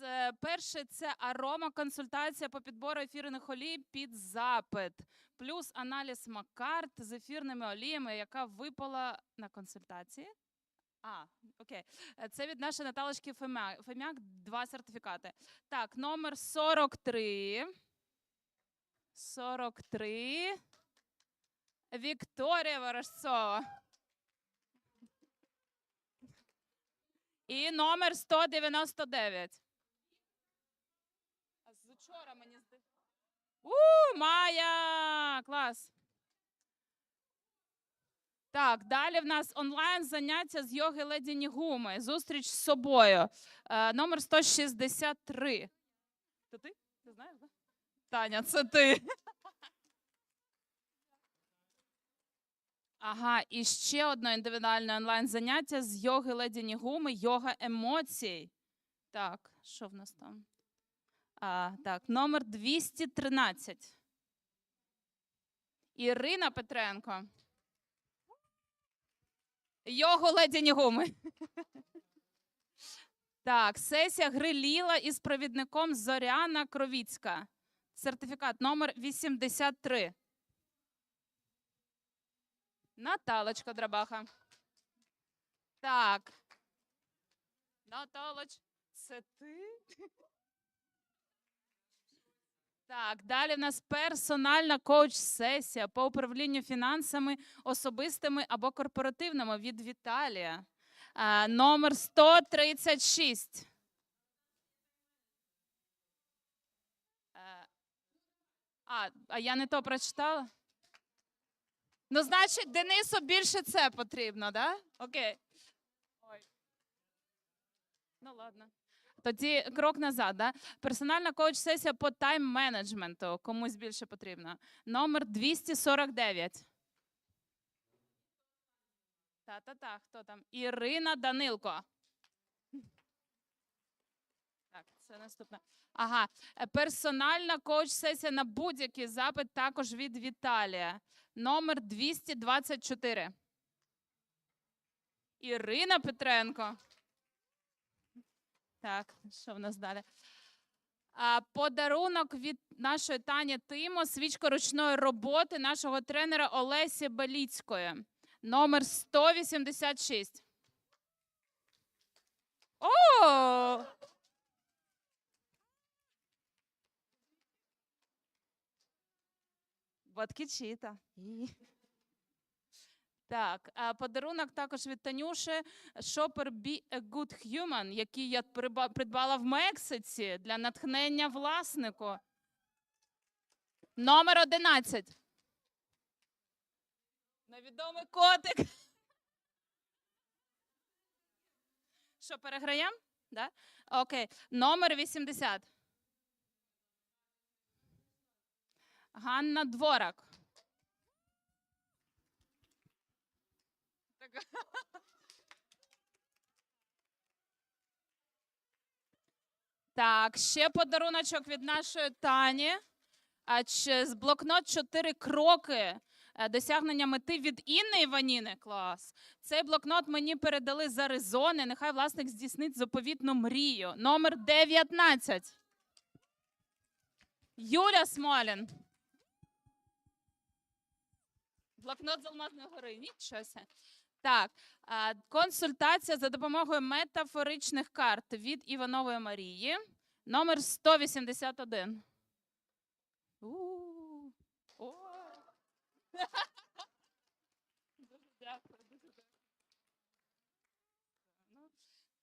е, перше це арома консультація по підбору ефірних олій під запит, плюс аналіз Маккарт з ефірними оліями, яка випала на консультації. А, окей. Це від нашої Наталочки Фемя- Фемяк, два сертифікати. Так, номер 43. 43. Вікторія Ворожцова. І номер 199. А з учора мені здається. У, Майя! Клас. Так, далі в нас онлайн заняття з йоги Леді Нігуми. Зустріч з собою. Е, номер 163. Це ти? Ти знаєш, да? Таня, це ти. Ага, і ще одне індивідуальне онлайн заняття з йоги Леді Нігуми, йога емоцій. Так, що в нас там? А, так, номер 213. Ірина Петренко. Йогу Леді Нігуми. Так, сесія гри Ліла із провідником Зоряна Кровіцька. Сертифікат номер 83. Наталочка Драбаха. Так. Наталоч, це ти? Так, далі в нас персональна коуч-сесія по управлінню фінансами особистими або корпоративними від Віталія. А, номер 136. Е, А, а я не то прочитала? Ну, значить, Денису більше це потрібно, да? Окей. Ой. Ну, ладно. Тоді крок назад. Да? Персональна коуч-сесія по тайм-менеджменту. Комусь більше потрібно. Номер 249. Та-та-та, хто там? Ірина Данилко. Так, це наступне. Ага. Персональна коуч-сесія на будь-який запит також від Віталія. Номер 224. Ірина Петренко. Так, що в нас далі? А, подарунок від нашої Тані Тимо, свічка ручної роботи нашого тренера Олесі Беліцької. Номер 186. О! Батьківчита. Так, подарунок також від Танюші Shopper Be a Good Human, який я придбала в Мексиці для натхнення власнику. Номер 11. Невідомий котик. Що, переграємо? Да? Окей. Номер 80. Ганна Дворак. Так. Так, ще подаруночок від нашої Тані. З блокнот чотири кроки е, досягнення мети від Інни Іваніни. Клас. Цей блокнот мені передали з Аризони. Нехай власник здійснить заповітну мрію. Номер 19. Юля Смолін. Блокнот з Алмазної гори. Нічого. Так, консультація за допомогою метафоричних карт від Іванової Марії. Номер 181. У, о. Дуже дякую, дуже дякую. Ну,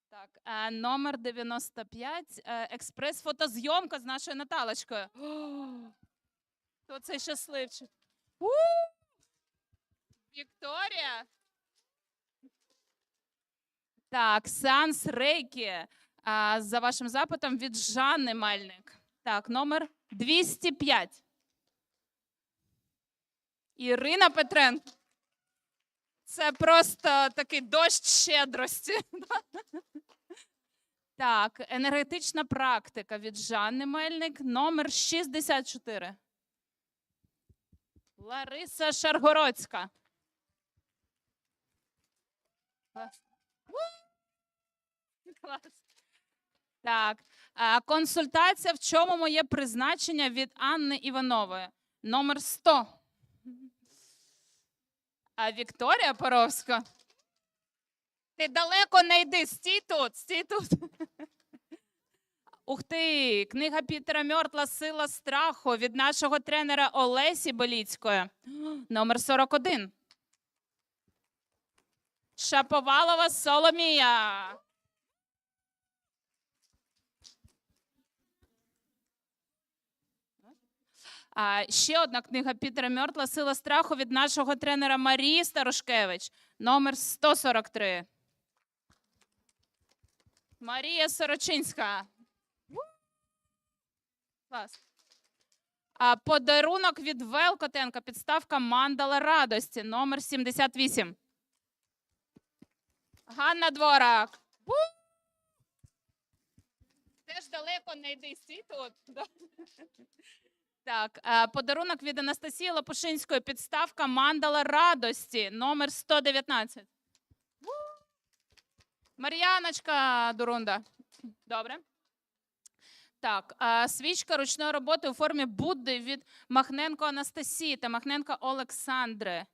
Так, номер 95. е, Експрес-фотозйомка з нашою Наталочкою. Хто цей щасливчик? Вікторія. Так, сеанс рейки. А, за вашим запитом від Жанни Мельник. Так, номер 205. Ірина Петренко. Це просто такий дощ щедрості. Так, енергетична практика від Жанни Мельник, номер 64. Лариса Шаргородська. Клас. Клас. Так. Консультація в чому моє призначення від Анни Іванової. Номер 100. А Вікторія Поровська. Ти далеко не йди, стій тут, стій тут. Ух ти, книга Пітера Мьортла Сила страху від нашого тренера Олесі Беліцької. Номер 41. Шаповалова Соломія. Ще одна книга Пітера Мьортла Сила страху від нашого тренера Марії Старошкевич. Номер 143. Марія Сорочинська. Клас. Подарунок від Велкотенка. Підставка Мандала радості. Номер 78. Ганна Дворак. Теж далеко не йди. Да. Так, е, подарунок від Анастасії Лопушинської. Підставка Мандала радості. Номер 119. Мар'яночка Дурунда. Добре. Так, е, свічка ручної роботи у формі Будди від Махненко Анастасії та Махненко Олександри.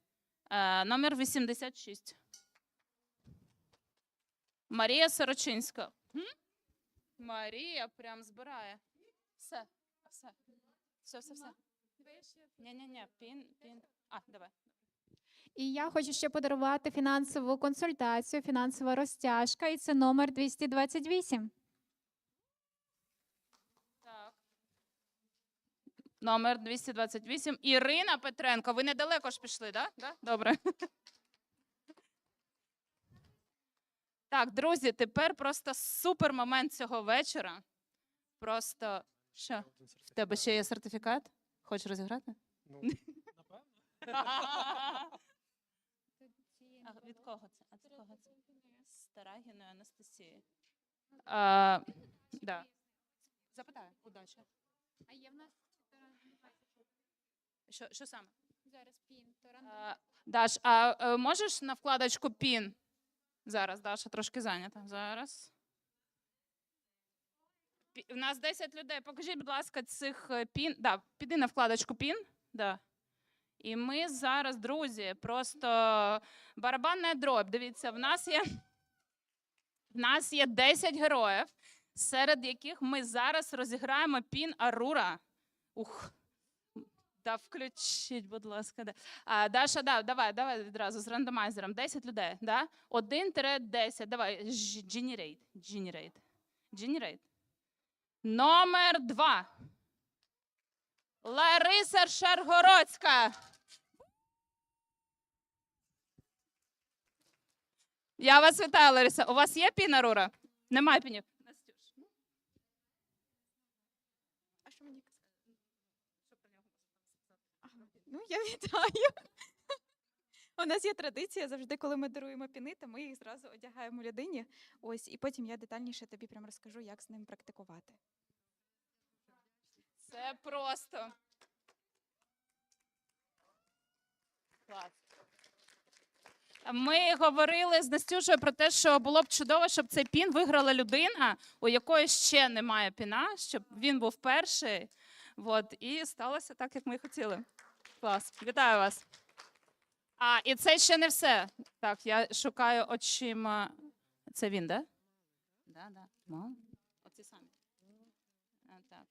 Е, Номер 86. Марія Сорочинська. Марія прям збирає. Все, все. Все, все, все. Ні-ні-ні, пін, пін. А, давай. І я хочу ще подарувати фінансову консультацію, фінансова розтяжка, і це номер 228. Так. Номер 228. Ірина Петренко. Ви недалеко ж пішли, так? Да? Да? Добре. Так, друзі, тепер просто супер момент цього вечора. Просто що? В тебе ще є сертифікат? Хочеш розіграти? Ну, напевно. А від кого це? А це кого це? Старагіної Анастасії. А, да. Запитаю, удачі. А є в нас Що, що саме? зараз пін. А, Даш, а е, можеш на вкладочку пін? Зараз, Даша трошки зайнята. Зараз. У нас 10 людей. Покажіть, будь ласка, цих е, пін. Да, піди на вкладочку пін. Да. І ми зараз, друзі, просто барабанна дроб. Дивіться, в нас є. В нас є 10 героїв, серед яких ми зараз розіграємо пін Арура. Ух. Да, включіть, будь ласка. Да. А, Даша, да, давай, давай відразу з рандомайзером. 10 людей. Да? 1-10. Давай. Generate. Generate. Generate. Номер 2. Лариса Шаргородська. Я вас вітаю, Лариса. У вас є піна Рура? Немає пінів. Казати? Ну, я вітаю. У нас є традиція завжди, коли ми даруємо піни, то ми їх зразу одягаємо людині. Ось, і потім я детальніше тобі прям розкажу, як з ним практикувати. Це просто. Клас. Ми говорили з Настюшою про те, що було б чудово, щоб цей пін виграла людина, у якої ще немає піна, щоб він був перший. От, і сталося так, як ми хотіли. Клас. Вітаю вас. А, і це ще не все. Так, я шукаю очима. Це він, да? Да, да. Оці самі. А, так.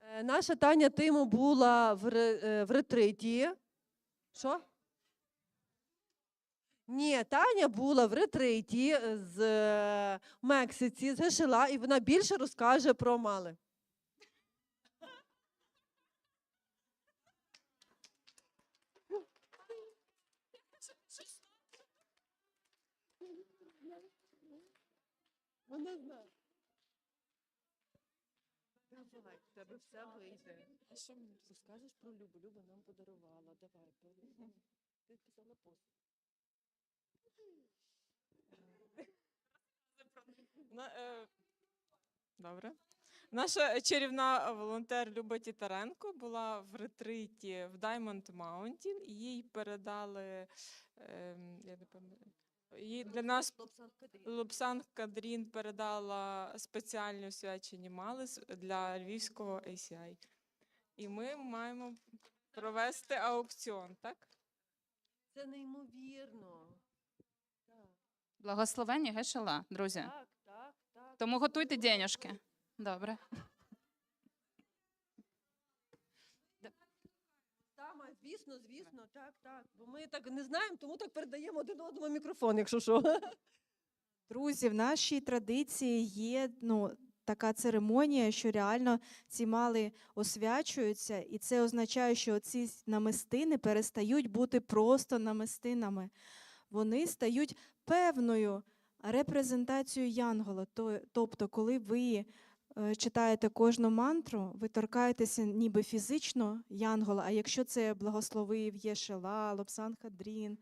Е, Наша Таня Тиму була в, е, в ретриті. Що? Ні, Таня була в ретриті з е, Мексиці, з США, і вона більше розкаже про мали. Вона знає. Давай, в тебе все вийде. А що мені розкажеш про Любу? Люба нам подарувала. Давай, бери. Ти писала пост. На, е, Добре. Наша чарівна волонтер Люба Тітаренко була в ретриті в Diamond Mountain. і Їй передали ем, я не пам'ятаю. Її для нас Лобсан Кадрін передала спеціальні освячені мали для львівського ACI. І ми маємо провести аукціон, так? Це неймовірно. Так, Благословення Гешела, друзі. так, так. так. Тому готуйте денежки. Добре. Звісно, звісно, так, так. Бо ми так не знаємо, тому так передаємо один одному мікрофон, якщо що. Друзі, в нашій традиції є ну, така церемонія, що реально ці мали освячуються, і це означає, що ці намистини перестають бути просто намистинами. Вони стають певною репрезентацією Янгола. Тобто, коли ви читаєте кожну мантру, ви торкаєтеся ніби фізично Янгола, а якщо це благословив Єшела, Лобсан Хадрін,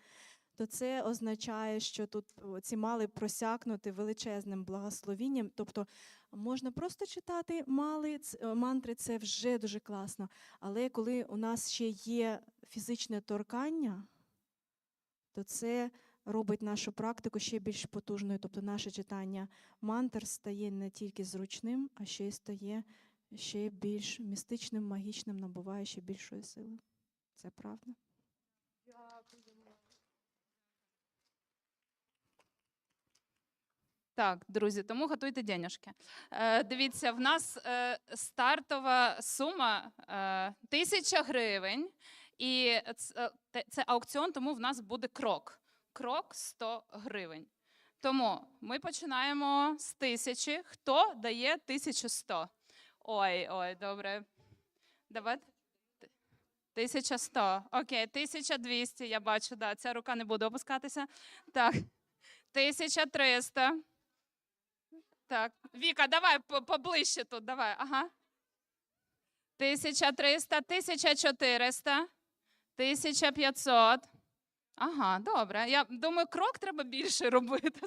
то це означає, що тут ці мали просякнути величезним благословінням. Тобто можна просто читати мали, е, мантри, це вже дуже класно. Але коли у нас ще є фізичне торкання, то це робить нашу практику ще більш потужною. Тобто наше читання мантр стає не тільки зручним, а ще й стає ще більш містичним, магічним, набуває ще більшої сили. Це правда. Так, друзі, тому готуйте денежки. Е, дивіться, в нас е, стартова сума е, тисяча гривень, і це, це аукціон, тому в нас буде крок. Крок 100 гривень. Тому ми починаємо з тисячі. Хто дає 1100? Ой, ой, добре. Давайте. 1100. Окей, 1200, я бачу, да, ця рука не буде опускатися. Так. 1300. Так, Віка, давай поближче тут, давай. Ага. 1300, 1400, 1500. Ага, добре. Я думаю, крок треба більше робити.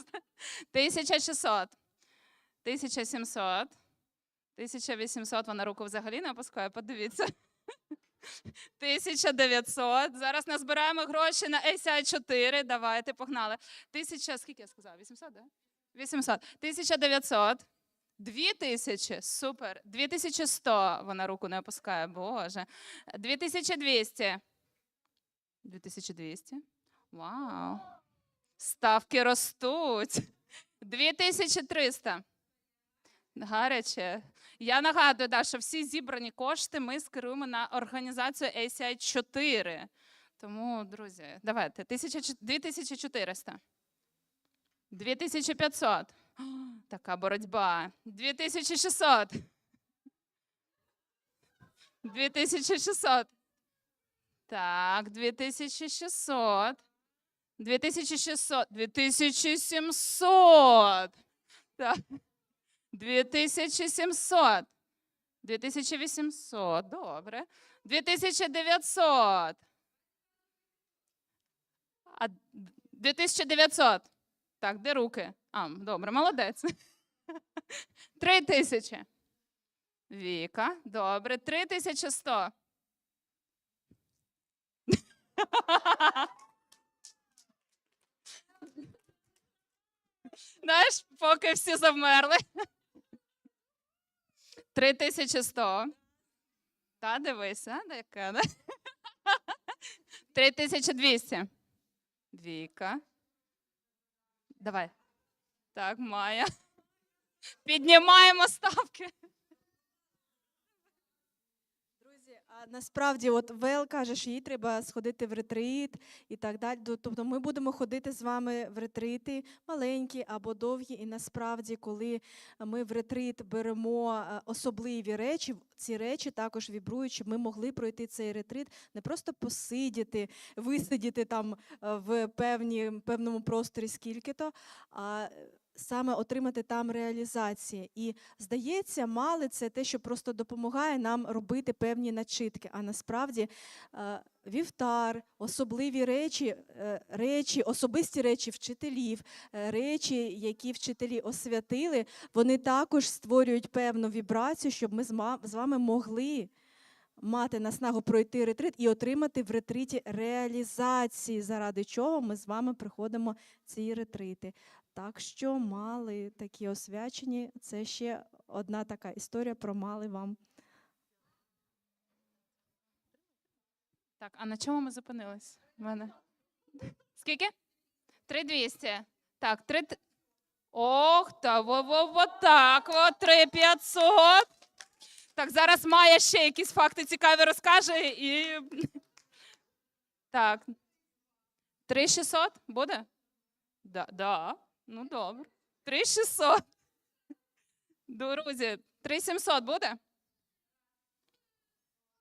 1600, 1700, 1800, вона руку взагалі не опускає, подивіться. 1900. Зараз назбираємо гроші на ACI 4. Давайте, погнали. Тисяча, скільки я сказала? 800, да? 800. 1900. 2000. Супер. 2100. Вона руку не опускає. Боже. 2200. 2200. Вау. Ставки ростуть. 2300. Гаряче. Я нагадую, да, що всі зібрані кошти ми скеруємо на організацію ACI 4. Тому, друзі, давайте. 2400. 2500. О, Така боротьба. 2600. 2600. Так, 2600. 2600. 2700. Так. 2700. 2800. Добре. 2900. А 2900. Так, де руки? А, добре, молодець. 3000. Віка. Добре. 3100. Знаєш, поки всі завмерли. 3100. Та дивися, да, яка, да? 3200. Двійка. Давай. Так, Майя. Піднімаємо ставки. Друзі, а насправді, от Вел каже, що їй треба сходити в ретрит і так далі. То- Тобто ми будемо ходити з вами в ретрити, маленькі або довгі. І насправді, коли ми в ретрит беремо е, особливі речі, ці речі також вібрують, щоб ми могли пройти цей ретрит, не просто посидіти, висидіти там е, в певні, певному просторі скільки-то, а е, саме отримати там реалізації. І здається, мали це те, що просто допомагає нам робити певні начитки. А насправді е, вівтар, особливі речі, е, речі, особисті речі вчителів, е, речі, які вчителі освятили, вони також створюють певну вібрацію, щоб ми з вами могли мати наснагу пройти ретрит і отримати в ретриті реалізації, заради чого ми з вами приходимо ці ретрити. Так що мали такі освячені, це ще одна така історія про мали вам. Так, а на чому ми зупинились? В мене. Скільки? 3200. Так, 3... Ох, та во-во-во так, во, 3500. Так, зараз Майя ще якісь факти цікаві розкаже і. Так. 3600 буде? Да, да. Ну, добре. 3600. Друзі, 3700 буде?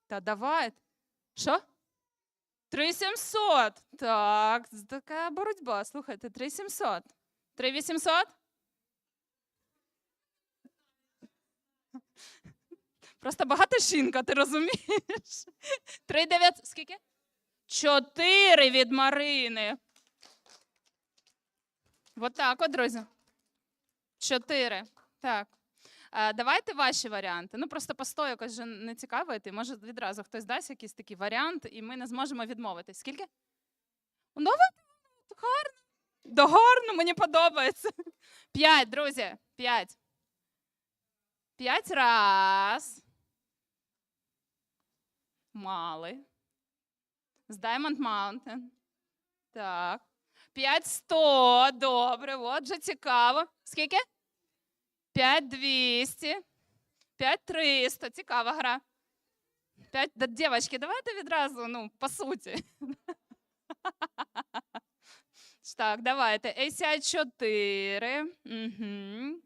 Та давай. Що? 3700. Так, така боротьба. Слухайте, 3700. 3800? Просто багата жінка, ти розумієш? 3900. Скільки? 4 від Марини. Вот так от, друзі. 4. Так. Е, Давайте ваші варіанти. Ну просто по 100 якось же не цікаво йти. Може, відразу хтось дасть якийсь такий варіант, і ми не зможемо відмовитись. Скільки? Ну, гарно. Да гарно, мені подобається. П'ять, друзі. П'ять. П'ять раз. Мали. З Diamond Mountain. Так. П'ять сто. Добре, отже, цікаво. Скільки? 5200. 5300. Цікава гра. 5... Да, дівчатки, давайте відразу, ну, по суті. Так, давайте. ACI 4. Угу.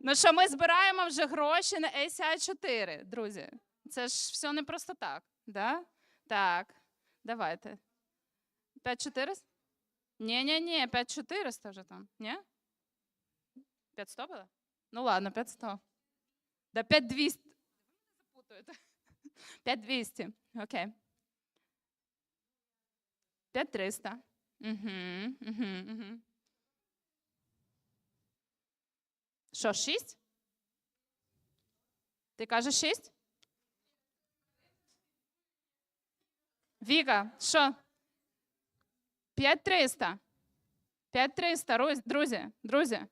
Ну що, ми збираємо вже гроші на ACI 4, друзі. Це ж все не просто так. Да? Так, давайте. 5400? Ні-ні-ні, 5400 вже там. Ні? 500 було? Ну ладно, 500. Да 5200. Ви мене запутуєте. 5200. Окей. 5300. Угу, угу, угу. Що, 6? Ти кажеш 6? Віка, що? 5300. 5300, друзі, друзі.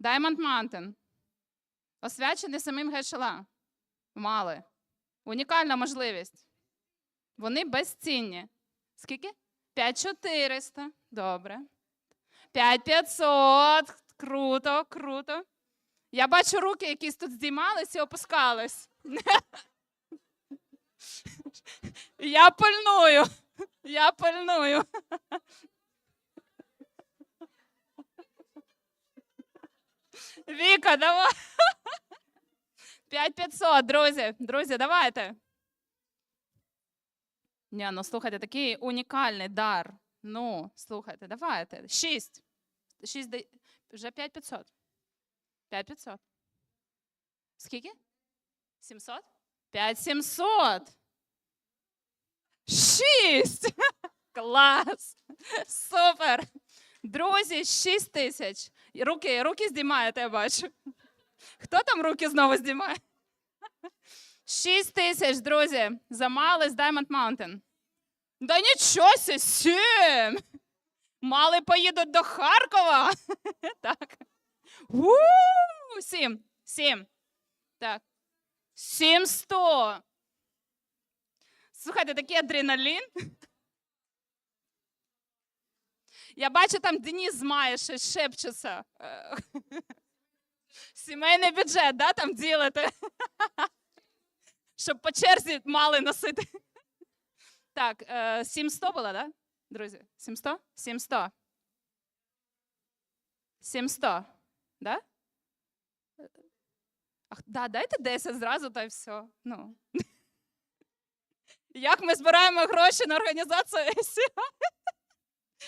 Diamond Mountain. Освячений самим Гешела. Мали. Унікальна можливість. Вони безцінні. Скільки? 5400. Добре. 5500. Круто, круто. Я бачу руки, якісь тут здіймались і опускались. Я пильную. Я пильную. Віка, давай. 5500, друзі. Друзі, давайте. Ні, ну слухайте, такий унікальний дар. Ну, слухайте, давайте. Шість. Шість да- вже 5500. 5500. Скільки? 700? 5700. Шість. Клас. Супер. Друзі, 6 тисяч. Руки, руки здіймаєте, я бачу. Хто там руки знову здіймає? 6 тисяч, друзі. Замали з Diamond Mountain. Да нічого сі, сім. Мали поїдуть до Харкова. Так. Сім. Сім. Так. Сім сто. Слухайте, такий адреналін. Я бачу, там Деніс Має щось шепчеться. Е, Сімейний бюджет, да, там ділите? Щоб по черзі мали носити. Так, е, 700 було, да, друзі? 700? 700. 700, да? Ах, да, дайте 10 зразу, та й все. Ну. Як ми збираємо гроші на організацію ACI?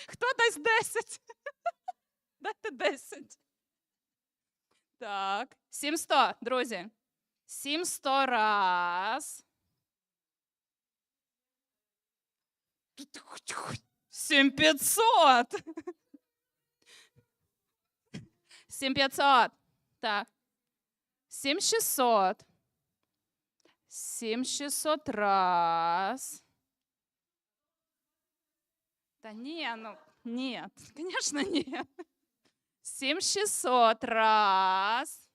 Хто дасть 10? Дайте 10. Так, 700, друзі. 700 раз. 7500. 7500. Так. 7600. 7600 раз. Та ні, ну, ні, звісно, ні. 7600 раз.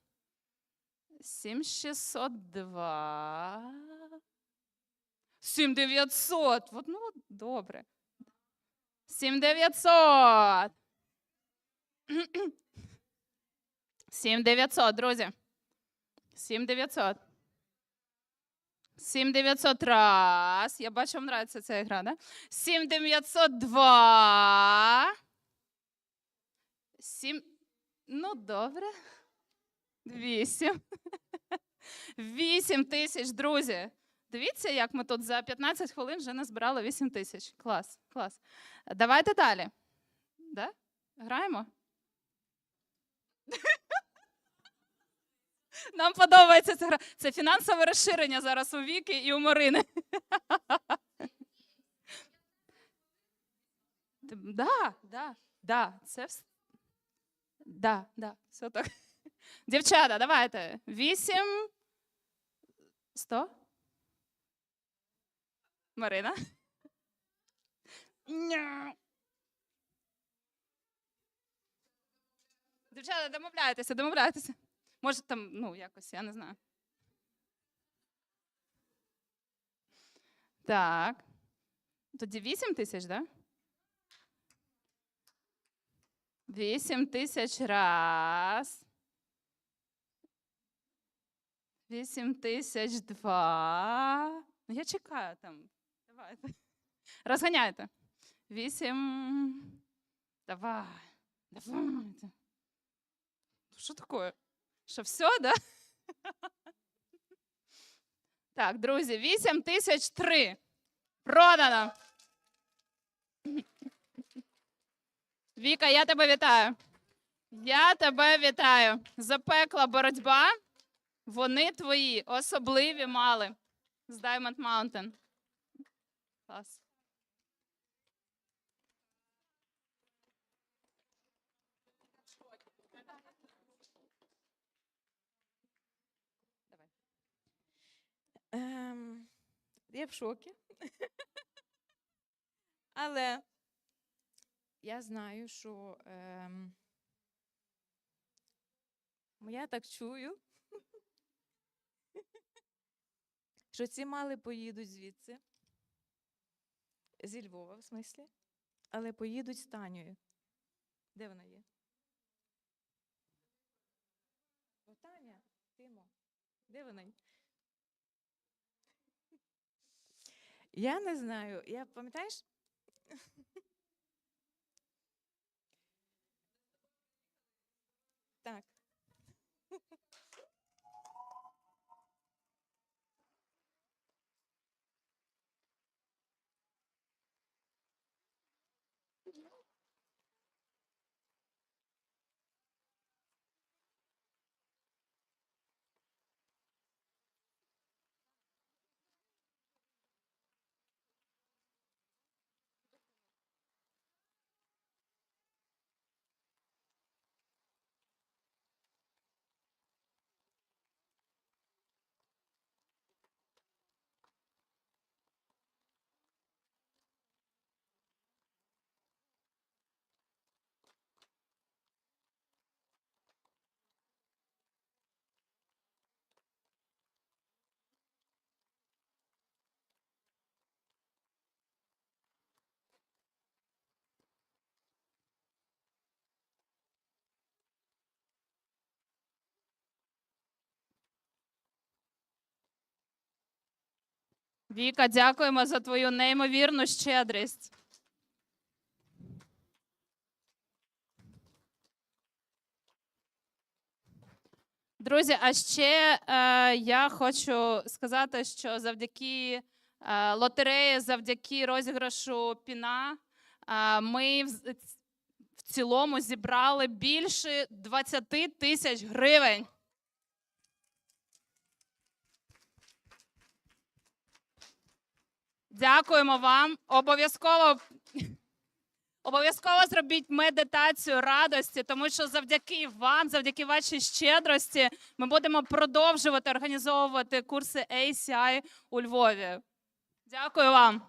7602. 7900. От, ну, от добре. 7900. 7900, друзі. 7900. 7900 раз. Я бачу, вам нравиться ця гра, да? 7902. 7. Ну, добре. 8. 8 тисяч, друзі. Дивіться, як ми тут за 15 хвилин вже назбирали 8 тисяч. Клас, клас. Давайте далі. Да? Граємо? Нам подобається ця гра. Це фінансове розширення зараз у Віки і у Марини. Да, да, да, це вс- Да, да, все так. Дівчата, давайте. Вісім. Сто? Марина? Ня. Дівчата, домовляйтеся, домовляйтеся. Може, там, ну, якось, я не знаю. Так. Тоді 8 тисяч, так? Да? 8 тисяч раз. 8 тисяч два. Ну, я чекаю там. Давайте. Розганяйте. 8. Давай. Давайте. Що таке? Що все, да? Так, друзі, 8 тисяч три. Продано. Віка, я тебе вітаю. Я тебе вітаю. Запекла боротьба. Вони твої особливі мали з Diamond Mountain. Клас. Ем, я в шокі. Але я знаю, що ем, я так чую, що ці мали поїдуть звідси, зі Львова, в смислі, але поїдуть з Танею. Де вона є? О, Таня, Тимо, де вона? Я не знаю. Я пам'ятаєш? Так. Віка, дякуємо за твою неймовірну щедрість. Друзі, а ще е, я хочу сказати, що завдяки е, лотереї, завдяки розіграшу піна, е, ми в, в цілому зібрали більше 20 тисяч гривень. Дякуємо вам. Обов'язково Обов'язково зробіть медитацію радості, тому що завдяки вам, завдяки вашій щедрості, ми будемо продовжувати організовувати курси ACI у Львові. Дякую вам.